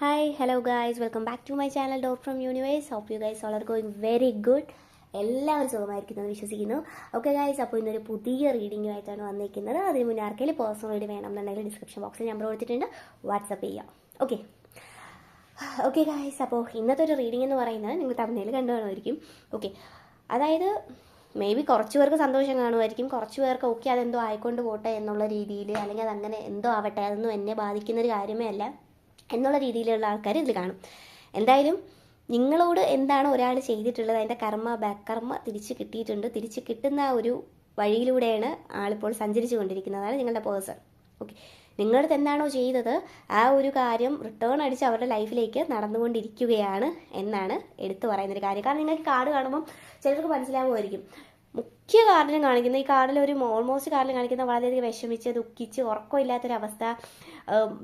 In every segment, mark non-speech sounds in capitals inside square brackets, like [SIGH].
Hi hello guys welcome back to my channel dot from universe hope you guys all are going very good എല്ലാവരും സുഖമായിരിക്കുന്നു വിശ്വസിക്കുന്നു. Okay guys അപ്പോൾ ഇന്നൊരു പുതിയ റീഡിങ്ങുമായിട്ടാണ് വന്നിരിക്കുന്നത്. അതിന് മുന്നേ ആർക്കെങ്കിലും പേഴ്സണൽ റീഡ് വേണമെന്നുണ്ടെങ്കിൽ ഡിസ്ക്രിപ്ഷൻ ബോക്സിൽ നമ്പർ കൊടുത്തിട്ടുണ്ട്. വാട്സപ്പ് ചെയ്യാം. ഓക്കെ ഓക്കെ ഗായ്സ് അപ്പോൾ ഇന്നത്തെ ഒരു റീഡിംഗ് എന്ന് പറയുന്നത് നിങ്ങൾ തമിഴിൽ കണ്ടു കാണുമായിരിക്കും. ഓക്കെ അതായത് മേ ബി കുറച്ച് പേർക്ക് സന്തോഷം കാണുമായിരിക്കും. കുറച്ച് പേർക്ക് ഓക്കെ അതെന്തോ ആയിക്കൊണ്ട് പോട്ടെ എന്നുള്ള രീതിയിൽ അല്ലെങ്കിൽ അതങ്ങനെ എന്തോ ആവട്ടെ അതൊന്നും എന്നെ ബാധിക്കുന്നൊരു കാര്യമേ അല്ല. എന്നുള്ള രീതിയിലുള്ള ആൾക്കാർ ഇതിൽ കാണും. എന്തായാലും നിങ്ങളോട് എന്താണ് ഒരാൾ ചെയ്തിട്ടുള്ളത്? അതിന്റെ കർമ്മ ബാക്ക് കർമ്മ തിരിച്ച് കിട്ടിയിട്ടുണ്ട്. തിരിച്ച് കിട്ടുന്ന ആ ഒരു വഴിയിലൂടെയാണ് ആളിപ്പോൾ സഞ്ചരിച്ചു കൊണ്ടിരിക്കുന്നതാണ് നിങ്ങളുടെ പേഴ്സൺ. ഓക്കെ. നിങ്ങളടുത്ത് എന്താണോ ചെയ്തത്? ആ ഒരു കാര്യം റിട്ടേൺ അടിച്ച് അവരുടെ ലൈഫിലേക്ക് നടന്നുകൊണ്ടിരിക്കുകയാണ് എന്നാണ് എടുത്തു പറയുന്നൊരു കാര്യം. കാരണം നിങ്ങൾക്ക് കാർഡ് കാണുമ്പം ചിലർക്ക് മനസ്സിലാവുമായിരിക്കും. മുഖ്യ കാർഡിലും കാണിക്കുന്ന. ഈ കാർഡിൽ ഒരു ഓൾമോസ്റ്റ് കാർഡിൽ കാണിക്കുന്ന വളരെയധികം വിഷമിച്ച് ദുഃഖിച്ച് ഉറക്കമില്ലാത്തൊരവസ്ഥ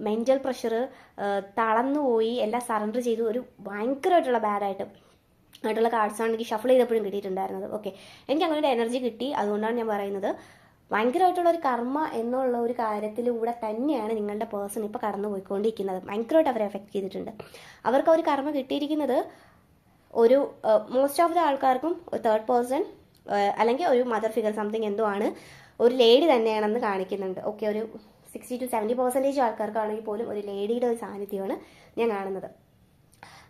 മെന്റൽ പ്രഷർ തളർന്നുപോയി എല്ലാം സറണ്ടർ ചെയ്തു. ഒരു ഭയങ്കരമായിട്ടുള്ള ബാഡായിട്ട് ആയിട്ടുള്ള കാർഡ്സാണ് എനിക്ക് ഷഫിൾ ചെയ്തപ്പോഴും കിട്ടിയിട്ടുണ്ടായിരുന്നത്. ഓക്കെ എനിക്ക് അങ്ങനെ ഒരു എനർജി കിട്ടി. അതുകൊണ്ടാണ് ഞാൻ പറയുന്നത്. ഭയങ്കരമായിട്ടുള്ള ഒരു കർമ്മ എന്നുള്ള ഒരു കാര്യത്തിലൂടെ തന്നെയാണ് നിങ്ങളുടെ പേഴ്സൺ ഇപ്പോൾ കടന്നു പോയിക്കൊണ്ടിരിക്കുന്നത് ഭയങ്കരമായിട്ട് അവരെ എഫക്റ്റ് ചെയ്തിട്ടുണ്ട്. അവർക്ക് ഒരു കർമ്മ കിട്ടിയിരിക്കുന്നത് ഒരു മോസ്റ്റ് ഓഫ് ദ ആൾക്കാർക്കും തേർഡ് പേഴ്സൺ അല്ലെങ്കിൽ ഒരു മദർ ഫിഗർ സംതിങ് എന്തോ ആണ് ഒരു ലേഡി തന്നെയാണെന്ന് കാണിക്കുന്നുണ്ട്. ഓക്കെ ഒരു സിക്സ്റ്റി ടു സെവന്റി പെർസെന്റേജ് ആൾക്കാർക്കാണെങ്കിൽ പോലും ഒരു ലേഡിയുടെ ഒരു സാന്നിധ്യമാണ് ഞാൻ കാണുന്നത്.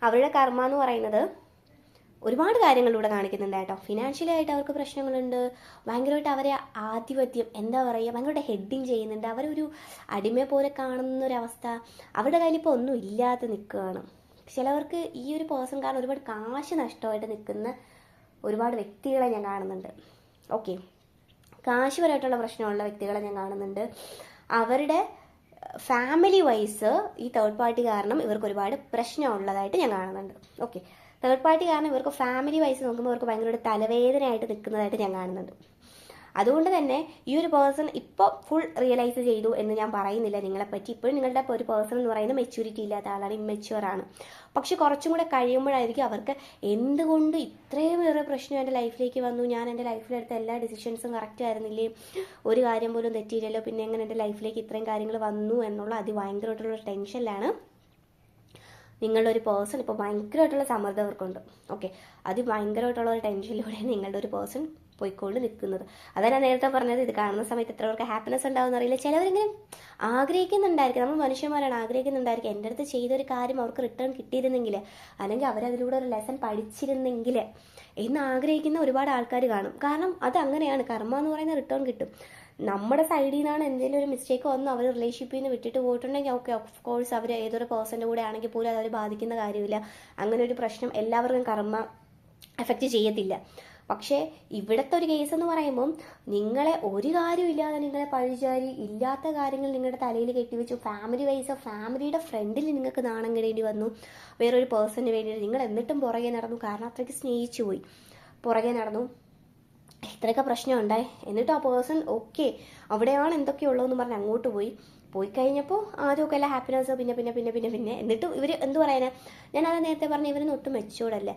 അവരുടെ കർമ്മ എന്ന് പറയുന്നത് ഒരുപാട് കാര്യങ്ങളിലൂടെ കാണിക്കുന്നുണ്ട് കേട്ടോ. ഫിനാൻഷ്യലി ആയിട്ട് അവർക്ക് പ്രശ്നങ്ങളുണ്ട്. ഭയങ്കരമായിട്ട് അവരെ ആധിപത്യം എന്താ പറയുക ഭയങ്കരമായിട്ട് ഹെഡിങ് ചെയ്യുന്നുണ്ട്. അവരൊരു അടിമയെ പോലെ കാണുന്ന ഒരവസ്ഥ അവരുടെ കയ്യിൽ ഇപ്പോൾ ഒന്നും ഇല്ലാതെ നിൽക്കുകയാണ്. ചിലവർക്ക് ഈ ഒരു പേഴ്സൺ കാരണം ഒരുപാട് കാശ് നഷ്ടമായിട്ട് നിൽക്കുന്ന ഒരുപാട് വ്യക്തികളെ ഞാൻ കാണുന്നുണ്ട്. ഓക്കെ കാശുപരമായിട്ടുള്ള പ്രശ്നമുള്ള വ്യക്തികളെ ഞാൻ കാണുന്നുണ്ട്. അവരുടെ ഫാമിലി വൈസ് ഈ തേർഡ് പാർട്ടി കാരണം ഇവർക്ക് ഒരുപാട് പ്രശ്നമുള്ളതായിട്ട് ഞാൻ കാണുന്നുണ്ട്. ഓക്കെ തേർഡ് പാർട്ടി കാരണം ഇവർക്ക് ഫാമിലി വൈസ് നോക്കുമ്പോൾ ഇവർക്ക് ഭയങ്കര തലവേദനയായിട്ട് നിൽക്കുന്നതായിട്ട് ഞാൻ കാണുന്നുണ്ട്. അതുകൊണ്ട് തന്നെ ഈ ഒരു പേഴ്സൺ ഇപ്പോൾ ഫുൾ റിയലൈസ് ചെയ്തു എന്ന് ഞാൻ പറയുന്നില്ല നിങ്ങളെപ്പറ്റി. ഇപ്പോഴും നിങ്ങളുടെ ഒരു പേഴ്സൺ എന്ന് പറയുന്നത് മെച്യൂരിറ്റി ഇല്ലാത്ത ആളാണ് ഇമ്മെച്യൂർ ആണ്. പക്ഷെ കുറച്ചും കൂടെ കഴിയുമ്പോഴായിരിക്കും അവർക്ക് എന്തുകൊണ്ട് ഇത്രയും ഏറെ പ്രശ്നം എന്റെ ലൈഫിലേക്ക് വന്നു? ഞാൻ എന്റെ ലൈഫിലെടുത്ത എല്ലാ ഡിസിഷൻസും കറക്റ്റ് ആയിരുന്നില്ലേ? ഒരു കാര്യം പോലും തെറ്റിയില്ലല്ലോ? പിന്നെ എങ്ങനെ എന്റെ ലൈഫിലേക്ക് ഇത്രയും കാര്യങ്ങൾ വന്നു എന്നുള്ള അതിഭയങ്കരമായിട്ടുള്ള ടെൻഷനിലാണ് നിങ്ങളുടെ ഒരു പേഴ്സൺ ഇപ്പോൾ ഭയങ്കരമായിട്ടുള്ള സമ്മർദ്ദം അവർക്കുണ്ട്. ഓക്കെ അത് ഭയങ്കരമായിട്ടുള്ള ഒരു ടെൻഷനിലൂടെ നിങ്ങളുടെ ഒരു പേഴ്സൺ പോയിക്കൊണ്ട് നിൽക്കുന്നത് അതാണ് ഞാൻ നേരത്തെ പറഞ്ഞത് ഇത് കാണുന്ന സമയത്ത് എത്ര പേർക്ക് ഹാപ്പിനെസ് ഉണ്ടാവും അറിയില്ല. ചിലവരെങ്കിലും ആഗ്രഹിക്കുന്നുണ്ടായിരിക്കും. നമ്മൾ മനുഷ്യന്മാരാണ് ആഗ്രഹിക്കുന്നുണ്ടായിരിക്കും. എന്റെ അടുത്ത് ചെയ്തൊരു കാര്യം അവർക്ക് റിട്ടേൺ കിട്ടിയിരുന്നെങ്കിൽ അല്ലെങ്കിൽ അവരതിലൂടെ ഒരു ലെസൺ പഠിച്ചിരുന്നെങ്കിൽ എന്ന് ആഗ്രഹിക്കുന്ന ഒരുപാട് ആൾക്കാർ കാണും. കാരണം അത് അങ്ങനെയാണ്. കർമ്മ എന്ന് പറയുന്ന റിട്ടേൺ കിട്ടും. നമ്മുടെ സൈഡിൽ നിന്നാണ് എന്തെങ്കിലും ഒരു മിസ്റ്റേക്ക് വന്നു അവർ റിലേഷൻഷിപ്പിൽ നിന്ന് വിട്ടിട്ട് പോയിട്ടുണ്ടെങ്കിൽ ഓക്കെ ഓഫ് കോഴ്സ് അവർ ഏതൊരു പേഴ്സന്റെ കൂടെ ആണെങ്കിൽ പോലും അതവർ ബാധിക്കുന്ന കാര്യമില്ല. അങ്ങനെ ഒരു പ്രശ്നം എല്ലാവർക്കും കർമ്മ എഫക്റ്റ് ചെയ്യത്തില്ല. പക്ഷേ ഇവിടുത്തെ ഒരു കേസ് എന്ന് പറയുമ്പം നിങ്ങളെ ഒരു കാര്യമില്ലാതെ നിങ്ങളെ പഴിചാരി ഇല്ലാത്ത കാര്യങ്ങൾ നിങ്ങളുടെ തലയിൽ കെട്ടിവെച്ചു. ഫാമിലി വൈസ് ഫാമിലിയുടെ ഫ്രണ്ടിൽ നിങ്ങൾക്ക് നാണം കിടേണ്ടി വന്നു. വേറൊരു പേഴ്സണിന് വേണ്ടി നിങ്ങൾ എന്നിട്ടും പുറകെ നടന്നു. കാരണം അത്രയ്ക്ക് സ്നേഹിച്ചു പോയി. പുറകെ നടന്നു. ഇത്രയൊക്കെ പ്രശ്നം ഉണ്ടായി എന്നിട്ട് ആ പേഴ്സൺ ഓക്കെ അവിടെയാണ് എന്തൊക്കെയുള്ളതെന്ന് പറഞ്ഞ് അങ്ങോട്ട് പോയി. പോയി കഴിഞ്ഞപ്പോൾ ആദ്യമൊക്കെ എല്ലാം ഹാപ്പിനെസ് പിന്നെ പിന്നെ പിന്നെ പിന്നെ പിന്നെ. എന്നിട്ട് ഇവർ എന്ത് പറയാനാ ഞാനത് നേരത്തെ പറഞ്ഞ ഇവരൊന്നും ഒട്ടും മെച്ചൂടല്ല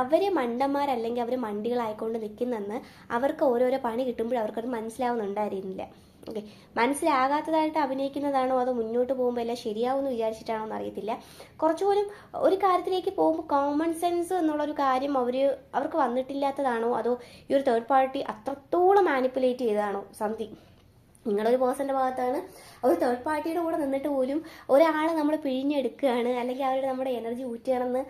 അവർ മണ്ടന്മാരല്ലെങ്കിൽ അവർ മണ്ടികളായിക്കൊണ്ട് നിൽക്കുന്നെന്ന് അവർക്ക് ഓരോരോ പണി കിട്ടുമ്പോൾ അവർക്കത് മനസ്സിലാവുന്നുണ്ടായിരുന്നില്ല. ഓക്കെ മനസ്സിലാകാത്തതായിട്ട് അഭിനയിക്കുന്നതാണോ? അതോ മുന്നോട്ട് പോകുമ്പോൾ എല്ലാം ശരിയാവുമെന്ന് വിചാരിച്ചിട്ടാണോ എന്ന് അറിയത്തില്ല. കുറച്ചുപോലും ഒരു കാര്യത്തിലേക്ക് പോകുമ്പോൾ കോമൺ സെൻസ് എന്നുള്ളൊരു കാര്യം അവർ അവർക്ക് വന്നിട്ടില്ലാത്തതാണോ? അതോ ഈ ഒരു തേർഡ് പാർട്ടി അത്രത്തോളം മാനിപ്പുലേറ്റ് ചെയ്തതാണോ? സംതിങ് നിങ്ങളൊരു പേഴ്സന്റെ ഭാഗത്താണ്. ഒരു തേർഡ് പാർട്ടിയുടെ കൂടെ നിന്നിട്ട് പോലും ഒരാളെ നമ്മൾ പിഴിഞ്ഞെടുക്കുകയാണ്. അല്ലെങ്കിൽ അവരുടെ നമ്മുടെ എനർജി ഊറ്റുകയാണെന്ന്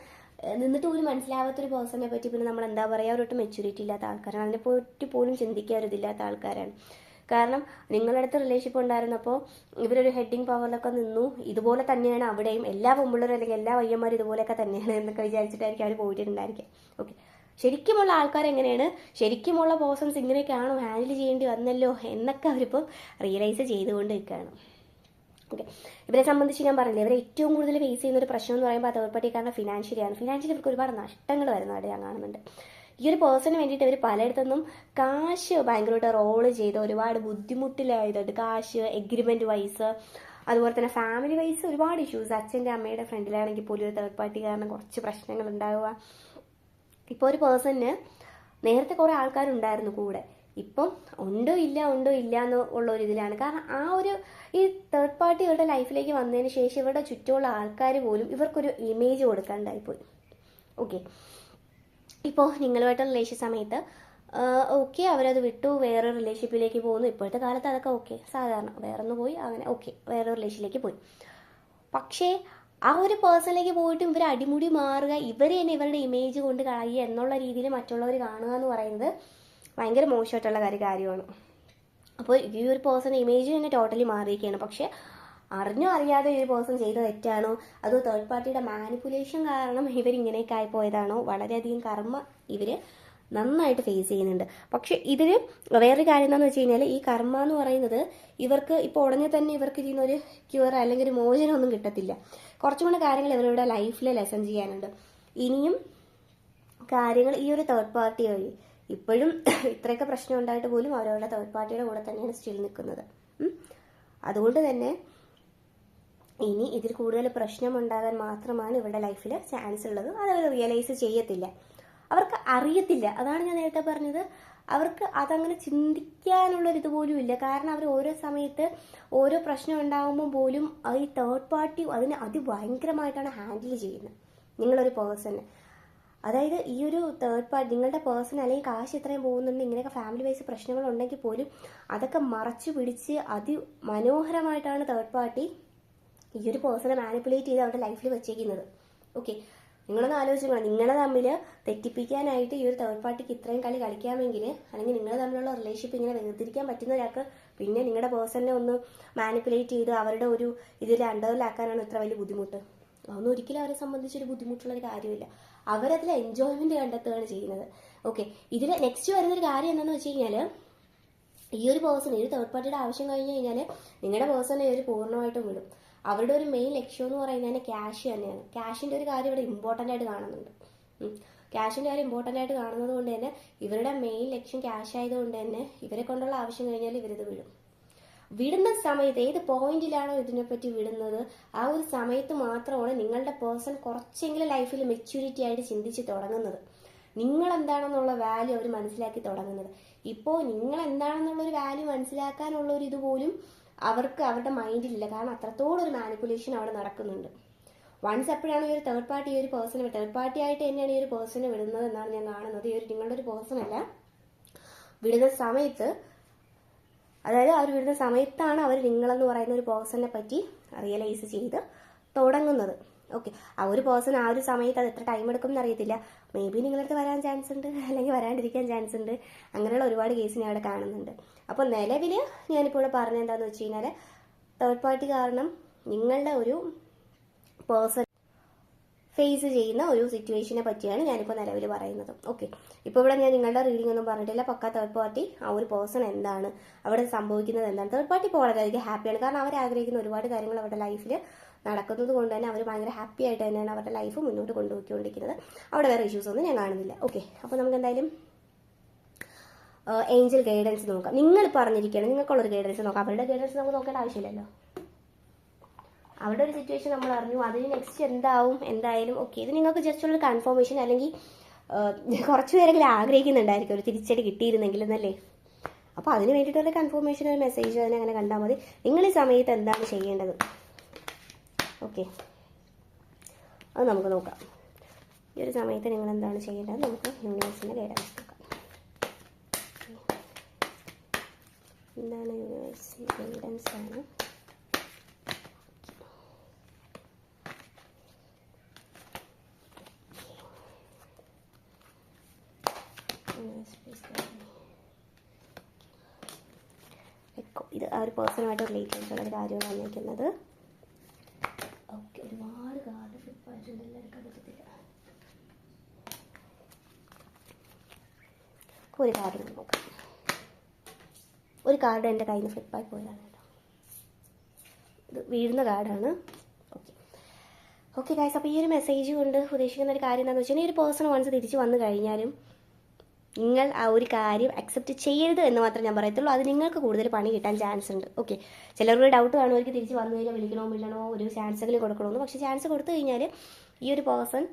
നിന്നിട്ട് പോലും മനസ്സിലാവാത്തൊരു പേഴ്സണിനെ പറ്റി പിന്നെ നമ്മൾ എന്താ പറയുക അവരൊട്ടും മെച്യൂരിറ്റി ഇല്ലാത്ത ആൾക്കാരാണ്. അതിനെ പറ്റി പോലും ചിന്തിക്കാറില്ലാത്ത ആൾക്കാരാണ്. കാരണം നിങ്ങളുടെ അടുത്ത് റിലേഷൻഷിപ്പ് ഉണ്ടായിരുന്നപ്പോൾ ഇവരൊരു ഹെഡിങ് പവറിലൊക്കെ നിന്നു. ഇതുപോലെ തന്നെയാണ് അവിടെയും. എല്ലാ പെമ്പിള്ളേരും അല്ലെങ്കിൽ എല്ലാ വയ്യന്മാരും ഇതുപോലെയൊക്കെ തന്നെയാണ് എന്നൊക്കെ വിചാരിച്ചിട്ടായിരിക്കും അവർ പോയിട്ടുണ്ടായിരിക്കുക. ഓക്കെ ശരിക്കുമുള്ള ആൾക്കാർ എങ്ങനെയാണ് ശരിക്കുമുള്ള പേഴ്സൺസ് ഇങ്ങനെയൊക്കെയാണോ ഹാൻഡിൽ ചെയ്യേണ്ടി വന്നല്ലോ എന്നൊക്കെ അവരിപ്പോൾ റിയലൈസ് ചെയ്തുകൊണ്ട് നിൽക്കുകയാണ് ഓക്കെ ഇവരെ സംബന്ധിച്ച് ഞാൻ പറഞ്ഞില്ലേ ഇവരെ ഏറ്റവും കൂടുതൽ ഫേസ് ചെയ്യുന്ന ഒരു പ്രശ്നം എന്ന് പറയുമ്പോൾ തേർഡ് പാർട്ടി കാരണം ഫിനാൻഷ്യലിയാണ് ഫിനാൻഷ്യലി ഇവർക്ക് ഒരുപാട് നഷ്ടങ്ങൾ വരുന്നതായിട്ട് ഞാൻ കാണുന്നുണ്ട്. ഈ ഒരു പേഴ്സണിന് വേണ്ടിയിട്ട് ഇവർ പലയിടത്തുനിന്നും കാശ് ഭയങ്കരമായിട്ട് റോൾ ചെയ്ത് ഒരുപാട് ബുദ്ധിമുട്ടിലായതുണ്ട് കാശ് എഗ്രിമെന്റ് വൈസ് അതുപോലെ തന്നെ ഫാമിലി വൈസ് ഒരുപാട് ഇഷ്യൂസ് അച്ഛന്റെ അമ്മയുടെ ഫ്രണ്ടിലാണെങ്കിൽ പോലും ഒരു തേർഡ് പാർട്ടി കാരണം കുറച്ച് പ്രശ്നങ്ങൾ ഉണ്ടാവുക. ഇപ്പോൾ ഒരു പേഴ്സണിന് നേരത്തെ കുറേ ആൾക്കാരുണ്ടായിരുന്നു കൂടെ. ഇപ്പം ഉണ്ടോ ഇല്ല ഉണ്ടോ ഇല്ല എന്ന് ഉള്ള ഒരു ഇതിലാണ്. കാരണം ആ ഒരു ഈ തേർഡ് പാർട്ടി ഇവരുടെ ലൈഫിലേക്ക് വന്നതിന് ശേഷം ഇവരുടെ ചുറ്റുമുള്ള ആൾക്കാർ പോലും ഇവർക്കൊരു ഇമേജ് കൊടുക്കാണ്ടായിപ്പോയി. ഓക്കെ ഇപ്പോൾ നിങ്ങളുമായിട്ട് റിലേഷൻ സമയത്ത് ഓക്കെ അവരത് വിട്ടു വേറെ റിലേഷൻഷിപ്പിലേക്ക് പോകുന്നു. ഇപ്പോഴത്തെ കാലത്ത് അതൊക്കെ ഓക്കെ സാധാരണ വേറെ ഒന്ന് പോയി അങ്ങനെ ഓക്കെ വേറെ റിലേഷനിലേക്ക് പോയി. പക്ഷേ ആ ഒരു പേഴ്സണിലേക്ക് പോയിട്ട് ഇവർ അടിമുടി മാറുക ഇവർ തന്നെ ഇവരുടെ ഇമേജ് കൊണ്ട് കളയുക എന്നുള്ള രീതിയിൽ മറ്റുള്ളവർ കാണുക എന്ന് പറയുന്നത് ഭയങ്കര മോശമായിട്ടുള്ള കാര്യ കാര്യമാണ്. അപ്പോൾ ഈ ഒരു പേഴ്സൺ ഇമേജ് തന്നെ ടോട്ടലി മാറിയിരിക്കുകയാണ്. പക്ഷേ അറിഞ്ഞോ അറിയാതെ ഈ പേഴ്സൺ ചെയ്ത തെറ്റാണോ? അതോ തേർഡ് പാർട്ടിയുടെ മാനിപ്പുലേഷൻ കാരണം ഇവരിങ്ങനെയൊക്കെ ആയി പോയതാണോ? വളരെയധികം കർമ്മ ഇവർ നന്നായിട്ട് ഫേസ് ചെയ്യുന്നുണ്ട്. പക്ഷെ ഇതിന് വേറൊരു കാര്യം എന്താണെന്ന് വെച്ച് കഴിഞ്ഞാൽ ഈ കർമ്മ എന്ന് പറയുന്നത് ഇവർക്ക് ഇപ്പോൾ ഉടനെ തന്നെ ഇവർക്ക് ഇതിൽ ഒരു ക്യൂർ അല്ലെങ്കിൽ ഒരു മോചനം ഒന്നും കിട്ടത്തില്ല. കുറച്ചും കൂടെ കാര്യങ്ങൾ ഇവരുടെ ലൈഫിൽ ലെസൺ ചെയ്യാനുണ്ട്. ഇനിയും കാര്യങ്ങൾ ഈ ഒരു തേർഡ് പാർട്ടി വഴി ഇപ്പോഴും ഇത്രയൊക്കെ പ്രശ്നം ഉണ്ടായിട്ട് പോലും അവരവരുടെ തേർഡ് പാർട്ടിയുടെ കൂടെ തന്നെയാണ് സ്റ്റിൽ നിൽക്കുന്നത്. അതുകൊണ്ട് തന്നെ ഇനി ഇതിൽ കൂടുതൽ പ്രശ്നം ഉണ്ടാകാൻ മാത്രമാണ് ഇവരുടെ ലൈഫിൽ ചാൻസ് ഉള്ളത്. അത് റിയലൈസ് ചെയ്യത്തില്ല. അവർക്ക് അറിയത്തില്ല. അതാണ് ഞാൻ നേരത്തെ പറഞ്ഞത്. അവർക്ക് അതങ്ങനെ ചിന്തിക്കാനുള്ളൊരിത് പോലും ഇല്ല. കാരണം അവർ ഓരോ സമയത്ത് ഓരോ പ്രശ്നം ഉണ്ടാകുമ്പോൾ പോലും ഈ തേർഡ് പാർട്ടി അതിനെ അതിഭയങ്കരമായിട്ടാണ് ഹാൻഡിൽ ചെയ്യുന്നത്. നിങ്ങളൊരു പേഴ്സണ് അതായത് ഈ ഒരു തേർഡ് പാർട്ടി നിങ്ങളുടെ പേഴ്സൺ അല്ലെങ്കിൽ കാശ് ഇത്രയും പോകുന്നുണ്ട് ഇങ്ങനെയൊക്കെ ഫാമിലി വൈസ് പ്രശ്നങ്ങൾ ഉണ്ടെങ്കിൽ പോലും അതൊക്കെ മറച്ചു പിടിച്ച് അതിമനോഹരമായിട്ടാണ് തേർഡ് പാർട്ടി ഈ ഒരു പേഴ്സണെ മാനിപ്പുലേറ്റ് ചെയ്ത് അവരുടെ ലൈഫിൽ വെച്ചേക്കുന്നത്. ഓക്കെ നിങ്ങളൊന്ന് ആലോചിക്കണം നിങ്ങളെ തമ്മിൽ തെറ്റിപ്പിക്കാനായിട്ട് ഈ ഒരു തേർഡ് പാർട്ടിക്ക് ഇത്രയും കളി കളിക്കാമെങ്കിൽ അല്ലെങ്കിൽ നിങ്ങൾ തമ്മിലുള്ള റിലേഷൻഷിപ്പ് ഇങ്ങനെ വേർതിരിക്കാൻ പറ്റുന്ന ഒരാൾക്ക് പിന്നെ നിങ്ങളുടെ പേഴ്സണിനെ ഒന്ന് മാനിപ്പുലേറ്റ് ചെയ്ത് അവരുടെ ഒരു ഇതിൽ അണ്ടറിലാക്കാനാണ് ഇത്ര വലിയ ബുദ്ധിമുട്ട്. അതൊന്നും ഒരിക്കലും അവരെ സംബന്ധിച്ചൊരു ബുദ്ധിമുട്ടുള്ള ഒരു കാര്യമില്ല. അവരതിൽ എൻജോയ്മെന്റ് കണ്ടെത്തുകയാണ് ചെയ്യുന്നത്. ഓക്കെ ഇതിൽ നെക്സ്റ്റ് വരുന്നൊരു കാര്യം എന്താണെന്ന് വെച്ച് കഴിഞ്ഞാൽ ഈ ഒരു പേഴ്സൺ ഈ ഒരു തേർഡ് പാർട്ടിയുടെ ആവശ്യം കഴിഞ്ഞ് കഴിഞ്ഞാൽ നിങ്ങളുടെ പേഴ്സണെ ഒരു പൂർണമായിട്ടും വിടും. അവരുടെ ഒരു മെയിൻ ലക്ഷ്യം എന്ന് പറയുന്നത് ക്യാഷ് തന്നെയാണ്. ക്യാഷിന്റെ ഒരു കാര്യം ഇവിടെ ഇമ്പോർട്ടന്റ് ആയിട്ട് കാണുന്നുണ്ട്. ക്യാഷിന്റെ കാര്യം ഇമ്പോർട്ടന്റ് ആയിട്ട് കാണുന്നത് കൊണ്ട് തന്നെ ഇവരുടെ മെയിൻ ലക്ഷ്യം ക്യാഷ് ആയതുകൊണ്ട് തന്നെ ഇവരെ കൊണ്ടുള്ള ആവശ്യം കഴിഞ്ഞാൽ ഇവരിത് വിടും. വിടുന്ന സമയത്ത് ഏത് പോയിന്റിലാണോ ഇതിനെപ്പറ്റി വിടുന്നത് ആ ഒരു സമയത്ത് മാത്രമാണ് നിങ്ങളുടെ പേഴ്സൺ കുറച്ചെങ്കിലും ലൈഫിൽ മെച്യൂരിറ്റി ആയിട്ട് ചിന്തിച്ച് തുടങ്ങുന്നത്. നിങ്ങൾ എന്താണെന്നുള്ള വാല്യൂ അവർ മനസ്സിലാക്കി തുടങ്ങുന്നത്. ഇപ്പോൾ നിങ്ങൾ എന്താണെന്നുള്ള ഒരു വാല്യൂ മനസ്സിലാക്കാനുള്ള ഒരു ഇതുപോലും അവർക്ക് അവരുടെ മൈൻഡിലില്ല കാരണം അത്രത്തോളം ഒരു മാനിപ്പുലേഷൻ അവിടെ നടക്കുന്നുണ്ട്. വൺസ് എപ്പോഴാണ് ഈ ഒരു തേർഡ് പാർട്ടി ഈ ഒരു പേഴ്സൺ തേർഡ് പാർട്ടി ആയിട്ട് തന്നെയാണ് ഈ ഒരു പേഴ്സണെ വിടുന്നത് എന്നാണ് ഞാൻ കാണുന്നത്. ഈ ഒരു നിങ്ങളുടെ ഒരു പേഴ്സൺ അല്ല. വിടുന്ന സമയത്ത് അതായത് അവർ വിടുന്ന സമയത്താണ് അവർ നിങ്ങളെന്ന് പറയുന്ന ഒരു പേഴ്സണിനെ പറ്റി റിയലൈസ് ചെയ്ത് തുടങ്ങുന്നത്. ഓക്കെ ആ ഒരു പേഴ്സൺ ആ ഒരു സമയത്ത് അത് എത്ര ടൈം എടുക്കും എന്നറിയത്തില്ല. മേ ബി നിങ്ങളടുത്ത് വരാൻ ചാൻസ് ഉണ്ട്. [LAUGHS] അല്ലെങ്കിൽ വരാണ്ടിരിക്കാൻ ചാൻസ് ഉണ്ട്. അങ്ങനെയുള്ള ഒരുപാട് കേസ് ഞാൻ അവിടെ കാണുന്നുണ്ട്. അപ്പോൾ നിലവിൽ ഞാനിപ്പോൾ ഇവിടെ പറഞ്ഞത് എന്താണെന്ന് വെച്ച് കഴിഞ്ഞാൽ തേർഡ് പാർട്ടി കാരണം നിങ്ങളുടെ ഒരു പേഴ്സൺ ഫേസ് ചെയ്യുന്ന ഒരു സിറ്റുവേഷനെ പറ്റിയാണ് ഞാനിപ്പോൾ നിലവിൽ പറയുന്നത്. ഓക്കെ ഇപ്പോൾ ഇവിടെ ഞാൻ നിങ്ങളുടെ റീഡിംഗ് ഒന്നും പറഞ്ഞിട്ടില്ല. പക്ക തേർഡ് പാർട്ടി ആ ഒരു പേഴ്സൺ എന്താണ്? അവിടെ സംഭവിക്കുന്നത് എന്താണ്? തേർഡ് പാർട്ടി ഇപ്പോൾ ഹാപ്പിയാണ് കാരണം അവർ ആഗ്രഹിക്കുന്ന ഒരുപാട് കാര്യങ്ങൾ അവരുടെ ലൈഫിൽ നടക്കുന്നത് കൊണ്ട് തന്നെ അവർ ഭയങ്കര ഹാപ്പി ആയിട്ട് തന്നെയാണ് അവരുടെ ലൈഫ് മുന്നോട്ട് കൊണ്ടുപോയിക്കൊണ്ടിരിക്കുന്നത്. അവിടെ വേറെ ഇഷ്യൂസ് ഒന്നും ഞാൻ കാണുന്നില്ല. ഓക്കെ അപ്പോൾ നമുക്ക് എന്തായാലും ഏഞ്ചൽ ഗൈഡൻസ് നോക്കാം. നിങ്ങൾ പറഞ്ഞിരിക്കുകയാണ്. നിങ്ങൾക്കുള്ളൊരു ഗൈഡൻസ് നോക്കാം. അവരുടെ ഗൈഡൻസ് നമുക്ക് നോക്കേണ്ട ആവശ്യമില്ലല്ലോ. അവരുടെ ഒരു സിറ്റുവേഷൻ നമ്മൾ അറിഞ്ഞു. അതിന് നെക്സ്റ്റ് എന്താവും എന്തായാലും ഓക്കെ ഇത് നിങ്ങൾക്ക് ജസ്റ്റ് ഉള്ളൊരു കൺഫർമേഷൻ അല്ലെങ്കിൽ കുറച്ച് പേരെങ്കിലും ആഗ്രഹിക്കുന്നുണ്ടായിരിക്കും. ഒരു തിരിച്ചടി കിട്ടിയിരുന്നെങ്കിൽ എന്നല്ലേ? അപ്പോൾ അതിന് വേണ്ടിയിട്ടുള്ള കൺഫർമേഷൻ ഒരു മെസ്സേജ് തന്നെ അങ്ങനെ കണ്ടാൽ മതി. നിങ്ങൾ ഈ സമയത്ത് എന്താണ് ചെയ്യേണ്ടത്? ഓക്കെ. അത് നമുക്ക് നോക്കാം. ഈ ഒരു സമയത്ത് നിങ്ങൾ എന്താണ് ചെയ്യേണ്ടത്? നമുക്ക് യൂണിവേഴ്സിന്റെ ഗൈഡൻസ് നോക്കാം. എന്താണ് യൂണിവേഴ്സ് ആണ്? ഇത് ആ ഒരു പേഴ്സണുമായിട്ട് റിലേറ്റ് ചെയ്തിട്ടുള്ള ഒരു കാര്യമാണ് വന്നിരിക്കുന്നത്. ഓക്കെ ഒരുപാട് കാർഡ് ഫ്ലിപ്പ് ആയിട്ടുണ്ട്. എല്ലാവർക്കും എടുത്തിട്ടില്ല ഒരു കാർഡ് നോക്കാം. ഒരു കാർഡ് എന്റെ കയ്യിൽ നിന്ന് ഫ്ലിപ്പായി പോയതാണ് കേട്ടോ. ഇത് വീഴുന്ന കാർഡാണ്. ഓക്കെ ഓക്കെ ഗായ്സ് അപ്പോൾ ഈ ഒരു മെസ്സേജ് കൊണ്ട് ഉദ്ദേശിക്കുന്ന ഒരു കാര്യം എന്താണെന്ന് വെച്ചാൽ ഈ ഒരു പേഴ്സൺ വൺസ് തിരിച്ച് വന്നു കഴിഞ്ഞാലും നിങ്ങൾ ആ ഒരു കാര്യം അക്സെപ്റ്റ് ചെയ്യരുത് എന്ന് മാത്രമേ ഞാൻ പറയത്തുള്ളൂ. അത് നിങ്ങൾക്ക് കൂടുതൽ പണി കിട്ടാൻ ചാൻസ് ഉണ്ട്. ഓക്കെ ചിലരുടെ ഡൗട്ട് കാണുമായിരിക്കും തിരിച്ച് വന്നു കഴിഞ്ഞാൽ വിളിക്കണോ വിളിക്കണോ ഒരു ചാൻസ് എങ്കിലും കൊടുക്കണമെന്ന് പക്ഷേ ചാൻസ് കൊടുത്തു കഴിഞ്ഞാൽ ഈ ഒരു പേഴ്സൺ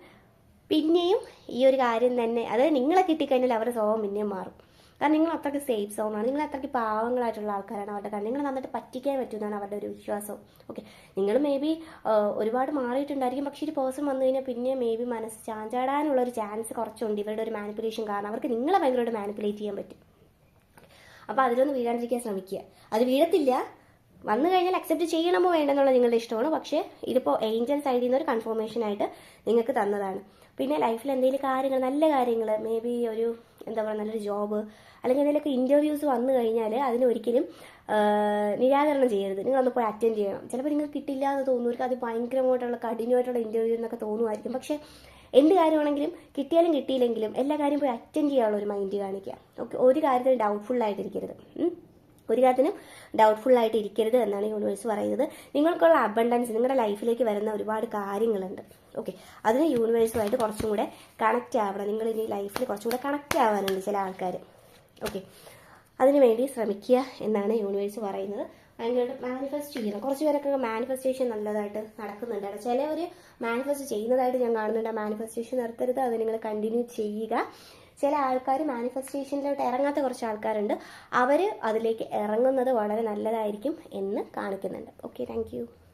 പിന്നെയും ഈ ഒരു കാര്യം തന്നെ അതായത് നിങ്ങളെ കിട്ടിക്കഴിഞ്ഞാൽ അവരുടെ സ്വഭാവം പിന്നെയും മാറും. കാരണം നിങ്ങൾ അത്രയ്ക്ക് സേഫ് സോണാണ് നിങ്ങൾ അത്രയ്ക്ക് പാവങ്ങളായിട്ടുള്ള ആൾക്കാരാണ് അവരുടെ കാരണം. നിങ്ങൾ നന്നായിട്ട് പറ്റിക്കാൻ പറ്റുമെന്നാണ് അവരുടെ ഒരു വിശ്വാസം. ഓക്കെ നിങ്ങൾ മേ ബി ഒരുപാട് മാറിയിട്ടുണ്ടായിരിക്കും. പക്ഷേ ഒരു പേഴ്സൺ വന്നു കഴിഞ്ഞാൽ പിന്നെ മേ ബി മനസ്സ് ചാഞ്ചാടാനുള്ള ഒരു ചാൻസ് കുറച്ചുണ്ട്. ഇവരുടെ ഒരു മാനിപ്പുലേഷൻ കാരണം അവർക്ക് നിങ്ങളെ ഭയങ്കരമായിട്ട് മാനിപ്പുലേറ്റ് ചെയ്യാൻ പറ്റും. അപ്പോൾ അതിലൊന്ന് വീഴാണ്ടിരിക്കാൻ ശ്രമിക്കുക. അത് വീഴത്തില്ല. വന്നു കഴിഞ്ഞാൽ അക്സെപ്റ്റ് ചെയ്യണമോ വേണ്ടെന്നുള്ള നിങ്ങളുടെ ഇഷ്ടമാണ്. പക്ഷേ ഇതിപ്പോൾ ഏഞ്ചൽ സൈഡിൽ നിന്ന് ഒരു കൺഫർമേഷൻ ആയിട്ട് നിങ്ങൾക്ക് തന്നതാണ്. പിന്നെ ലൈഫിൽ എന്തെങ്കിലും കാര്യങ്ങൾ നല്ല കാര്യങ്ങൾ മേ ബി ഒരു എന്താ പറയുക നല്ലൊരു ജോബ് അല്ലെങ്കിൽ എന്തെങ്കിലുമൊക്കെ ഇന്റർവ്യൂസ് വന്നു കഴിഞ്ഞാൽ അതിന് ഒരിക്കലും നിരാകരണം ചെയ്യരുത്. നിങ്ങളൊന്ന് പോയി അറ്റൻഡ് ചെയ്യണം. ചിലപ്പോൾ നിങ്ങൾക്ക് കിട്ടില്ല എന്ന് തോന്നുന്നവർക്ക് അത് ഭയങ്കരമായിട്ടുള്ള കഠിനമായിട്ടുള്ള ഇന്റർവ്യൂ എന്നൊക്കെ തോന്നുമായിരിക്കും. പക്ഷേ എന്ത് കാര്യമാണെങ്കിലും കിട്ടിയാലും കിട്ടിയില്ലെങ്കിലും എല്ലാ കാര്യം പോയി അറ്റൻഡ് ചെയ്യാനുള്ള ഒരു മൈൻഡ് കാണിക്കുക. ഓക്കെ ഒരു കാര്യത്തിൽ ഉം. ഒരു കാര്യത്തിനും ഡൗട്ട്ഫുൾ ആയിട്ട് ഇരിക്കരുത് എന്നാണ് യൂണിവേഴ്സ് പറയുന്നത്. നിങ്ങൾക്കുള്ള അബണ്ടൻസ് നിങ്ങളുടെ ലൈഫിലേക്ക് വരുന്ന ഒരുപാട് കാര്യങ്ങളുണ്ട്. ഓക്കെ അതിന് യൂണിവേഴ്സുമായിട്ട് കുറച്ചും കൂടെ കണക്റ്റ് ആവണം. നിങ്ങൾ ഇനി ലൈഫിൽ കുറച്ചും കൂടെ കണക്റ്റ് ആവാനുണ്ട് ചില ആൾക്കാർ ഓക്കെ അതിനുവേണ്ടി ശ്രമിക്കുക എന്നാണ് യൂണിവേഴ്സ് പറയുന്നത്. ഭയങ്കരമായിട്ട് മാനിഫെസ്റ്റ് ചെയ്യണം കുറച്ച് പേരൊക്കെ മാനിഫെസ്റ്റേഷൻ നല്ലതായിട്ട് നടക്കുന്നുണ്ട്. ചിലവർ മാനിഫെസ്റ്റ് ചെയ്യുന്നതായിട്ട് ഞാൻ കാണുന്നുണ്ട്. മാനിഫെസ്റ്റേഷൻ നിർത്തരുത്. അത് നിങ്ങൾ കണ്ടിന്യൂ ചെയ്യുക. ചില ആൾക്കാർ മാനിഫെസ്റ്റേഷനിലോട്ട് ഇറങ്ങാത്ത കുറച്ച് ആൾക്കാരുണ്ട്. അവർ അതിലേക്ക് ഇറങ്ങുന്നത് വളരെ നല്ലതായിരിക്കും എന്ന് കാണിക്കുന്നുണ്ട്. Okay thank